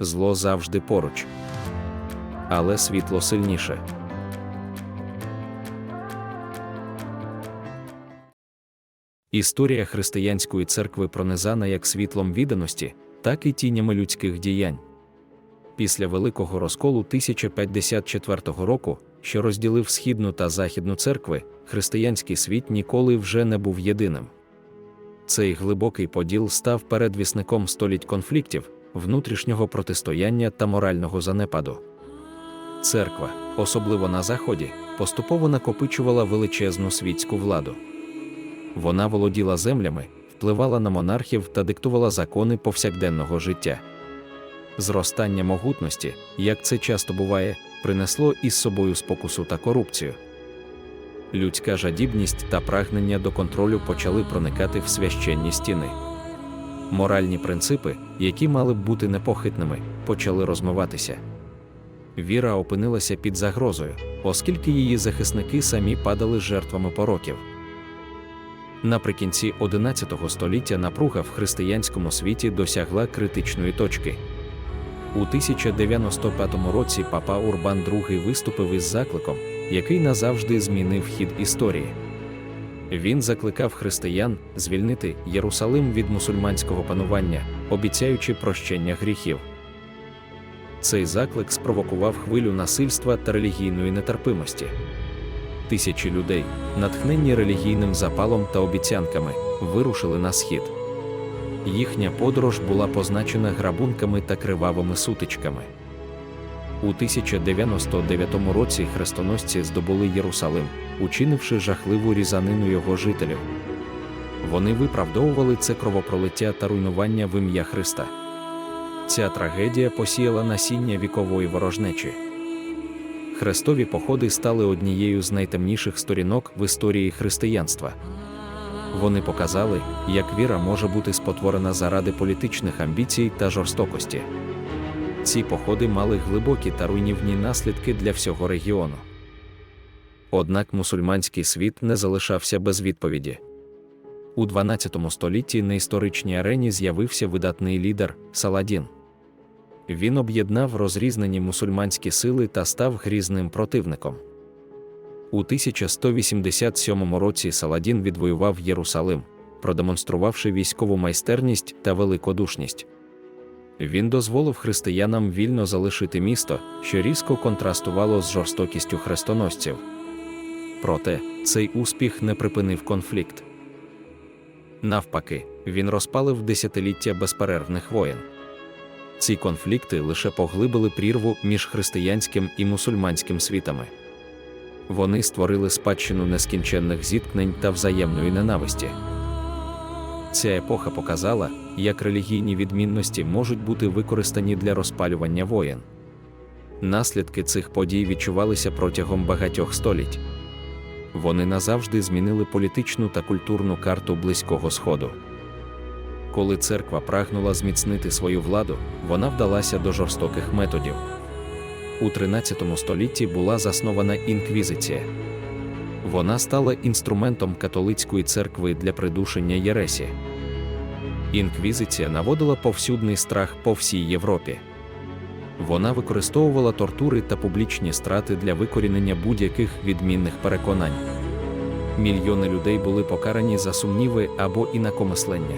Зло завжди поруч. Але світло сильніше. Історія християнської церкви пронизана як світлом відданості, так і тінями людських діянь. Після Великого розколу 1054 року, що розділив Східну та Західну церкви, християнський світ ніколи вже не був єдиним. Цей глибокий поділ став передвісником століть конфліктів, внутрішнього протистояння та морального занепаду. Церква, особливо на Заході, поступово накопичувала величезну світську владу. Вона володіла землями, впливала на монархів та диктувала закони повсякденного життя. Зростання могутності, як це часто буває, принесло із собою спокусу та корупцію. Людська жадібність та прагнення до контролю почали проникати в священні стіни. Моральні принципи, які мали б бути непохитними, почали розмиватися. Віра опинилася під загрозою, оскільки її захисники самі падали жертвами пороків. Наприкінці XI століття напруга в християнському світі досягла критичної точки. У 1095 році папа Урбан II виступив із закликом, який назавжди змінив хід історії. Він закликав християн звільнити Єрусалим від мусульманського панування, обіцяючи прощення гріхів. Цей заклик спровокував хвилю насильства та релігійної нетерпимості. Тисячі людей, натхненні релігійним запалом та обіцянками, вирушили на схід. Їхня подорож була позначена грабунками та кривавими сутичками. У 1099 році хрестоносці здобули Єрусалим, учинивши жахливу різанину його жителів. Вони виправдовували це кровопролиття та руйнування в ім'я Христа. Ця трагедія посіяла насіння вікової ворожнечі. Хрестові походи стали однією з найтемніших сторінок в історії християнства. Вони показали, як віра може бути спотворена заради політичних амбіцій та жорстокості. Ці походи мали глибокі та руйнівні наслідки для всього регіону. Однак мусульманський світ не залишався без відповіді. У 12 столітті на історичній арені з'явився видатний лідер Саладін. Він об'єднав розрізнені мусульманські сили та став грізним противником. У 1187 році Саладін відвоював Єрусалим, продемонструвавши військову майстерність та великодушність. Він дозволив християнам вільно залишити місто, що різко контрастувало з жорстокістю хрестоносців. Проте цей успіх не припинив конфлікт. Навпаки, він розпалив десятиліття безперервних воєн. Ці конфлікти лише поглибили прірву між християнським і мусульманським світами. Вони створили спадщину нескінченних зіткнень та взаємної ненависті. Ця епоха показала, як релігійні відмінності можуть бути використані для розпалювання воєн. Наслідки цих подій відчувалися протягом багатьох століть. Вони назавжди змінили політичну та культурну карту Близького Сходу. Коли церква прагнула зміцнити свою владу, вона вдалася до жорстоких методів. У 13 столітті була заснована інквізиція. Вона стала інструментом католицької церкви для придушення Єресі. Інквізиція наводила повсюдний страх по всій Європі. Вона використовувала тортури та публічні страти для викорінення будь-яких відмінних переконань. Мільйони людей були покарані за сумніви або інакомислення.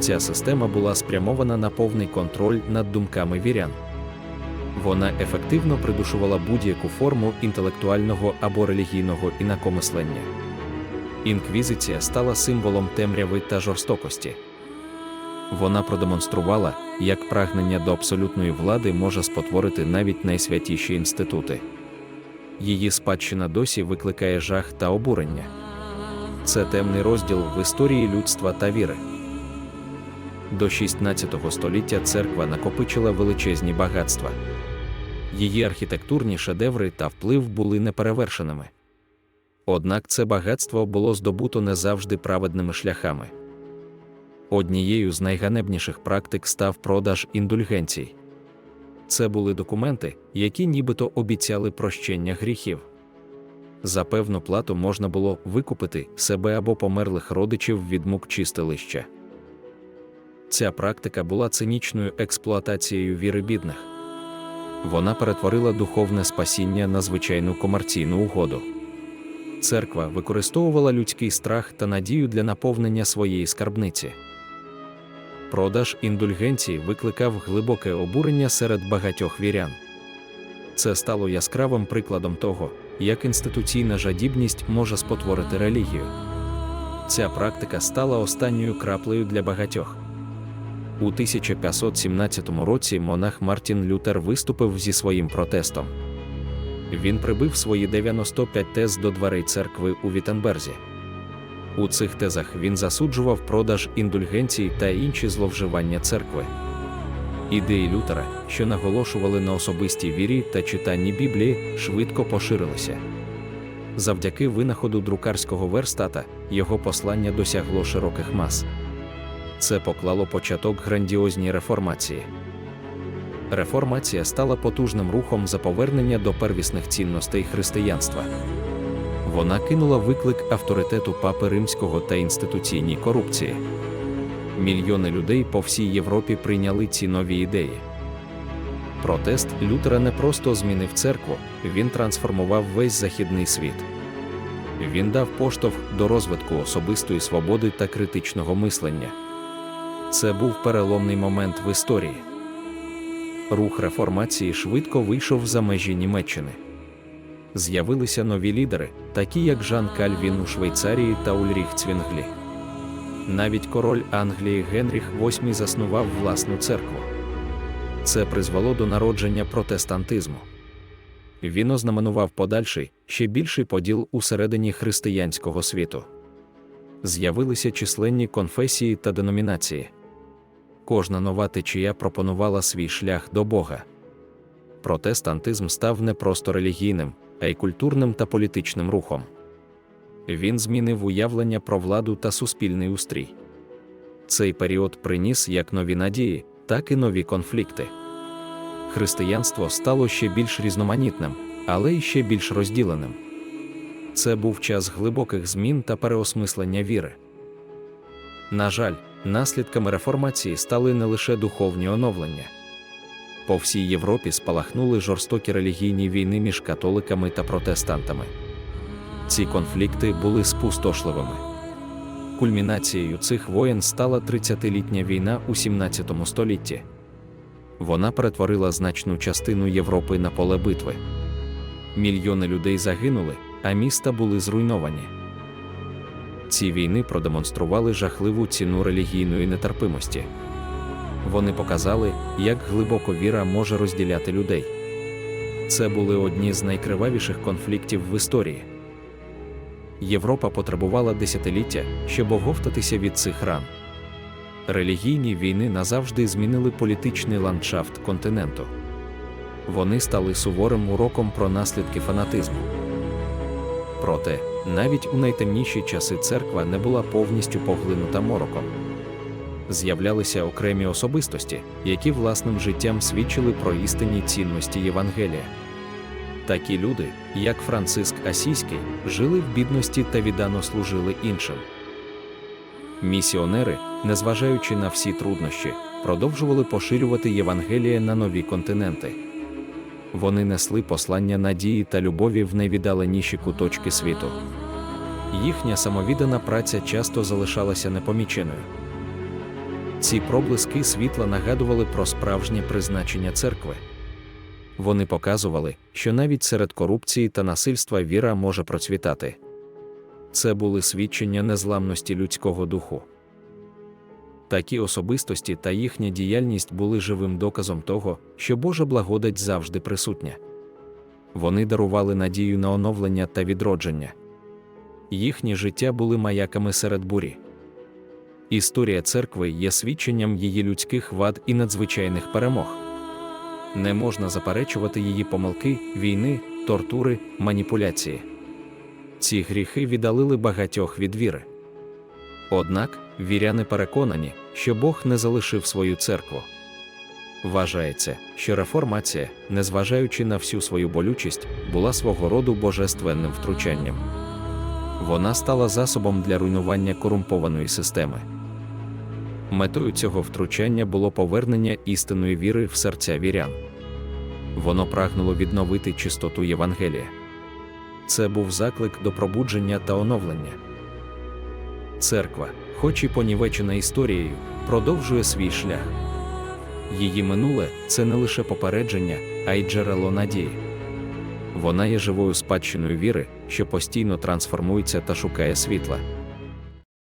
Ця система була спрямована на повний контроль над думками вірян. Вона ефективно придушувала будь-яку форму інтелектуального або релігійного інакомислення. Інквізиція стала символом темряви та жорстокості. Вона продемонструвала, як прагнення до абсолютної влади може спотворити навіть найсвятіші інститути. Її спадщина досі викликає жах та обурення. Це темний розділ в історії людства та віри. До 16 століття церква накопичила величезні багатства. Її архітектурні шедеври та вплив були неперевершеними. Однак це багатство було здобуто не завжди праведними шляхами. Однією з найганебніших практик став продаж індульгенцій. Це були документи, які нібито обіцяли прощення гріхів. За певну плату можна було викупити себе або померлих родичів від мук чистилища. Ця практика була цинічною експлуатацією віри бідних. Вона перетворила духовне спасіння на звичайну комерційну угоду. Церква використовувала людський страх та надію для наповнення своєї скарбниці. Продаж індульгенцій викликав глибоке обурення серед багатьох вірян. Це стало яскравим прикладом того, як інституційна жадібність може спотворити релігію. Ця практика стала останньою краплею для багатьох. У 1517 році монах Мартін Лютер виступив зі своїм протестом. Він прибив свої 95 тез до дверей церкви у Віттенберзі. У цих тезах він засуджував продаж індульгенцій та інші зловживання церкви. Ідеї Лютера, що наголошували на особистій вірі та читанні Біблії, швидко поширилися. Завдяки винаходу друкарського верстата його послання досягло широких мас. Це поклало початок грандіозній реформації. Реформація стала потужним рухом за повернення до первісних цінностей християнства. Вона кинула виклик авторитету папи римського та інституційній корупції. Мільйони людей по всій Європі прийняли ці нові ідеї. Протест Лютера не просто змінив церкву, він трансформував весь західний світ. Він дав поштовх до розвитку особистої свободи та критичного мислення. Це був переломний момент в історії. Рух реформації швидко вийшов за межі Німеччини. З'явилися нові лідери, такі як Жан Кальвін у Швейцарії та Ульріх Цвінглі. Навіть король Англії Генріх VIII заснував власну церкву. Це призвело до народження протестантизму. Він ознаменував подальший, ще більший поділ усередині християнського світу. З'явилися численні конфесії та деномінації. Кожна нова течія пропонувала свій шлях до Бога. Протестантизм став не просто релігійним, а й культурним та політичним рухом. Він змінив уявлення про владу та суспільний устрій. Цей період приніс як нові надії, так і нові конфлікти. Християнство стало ще більш різноманітним, але й ще більш розділеним. Це був час глибоких змін та переосмислення віри. На жаль, наслідками реформації стали не лише духовні оновлення. По всій Європі спалахнули жорстокі релігійні війни між католиками та протестантами. Ці конфлікти були спустошливими. Кульмінацією цих воєн стала 30-літня війна у 17 столітті. Вона перетворила значну частину Європи на поле битви. Мільйони людей загинули, а міста були зруйновані. Ці війни продемонстрували жахливу ціну релігійної нетерпимості. Вони показали, як глибоко віра може розділяти людей. Це були одні з найкривавіших конфліктів в історії. Європа потребувала десятиліття, щоб оговтатися від цих ран. Релігійні війни назавжди змінили політичний ландшафт континенту. Вони стали суворим уроком про наслідки фанатизму. Проте, навіть у найтемніші часи церква не була повністю поглинута мороком. З'являлися окремі особистості, які власним життям свідчили про істинні цінності Євангелія. Такі люди, як Франциск Асійський, жили в бідності та віддано служили іншим. Місіонери, незважаючи на всі труднощі, продовжували поширювати Євангеліє на нові континенти. Вони несли послання надії та любові в найвіддаленіші куточки світу. Їхня самовіддана праця часто залишалася непоміченою. Ці проблиски світла нагадували про справжнє призначення церкви. Вони показували, що навіть серед корупції та насильства віра може процвітати. Це були свідчення незламності людського духу. Такі особистості та їхня діяльність були живим доказом того, що Божа благодать завжди присутня. Вони дарували надію на оновлення та відродження. Їхні життя були маяками серед бурі. Історія церкви є свідченням її людських вад і надзвичайних перемог. Не можна заперечувати її помилки, війни, тортури, маніпуляції. Ці гріхи віддалили багатьох від віри. Однак віряни переконані, що Бог не залишив свою церкву. Вважається, що реформація, незважаючи на всю свою болючість, була свого роду божественним втручанням. Вона стала засобом для руйнування корумпованої системи. Метою цього втручання було повернення істинної віри в серця вірян. Воно прагнуло відновити чистоту Євангелія. Це був заклик до пробудження та оновлення. Церква, хоч і понівечена історією, продовжує свій шлях. Її минуле це не лише попередження, а й джерело надії. Вона є живою спадщиною віри, що постійно трансформується та шукає світла.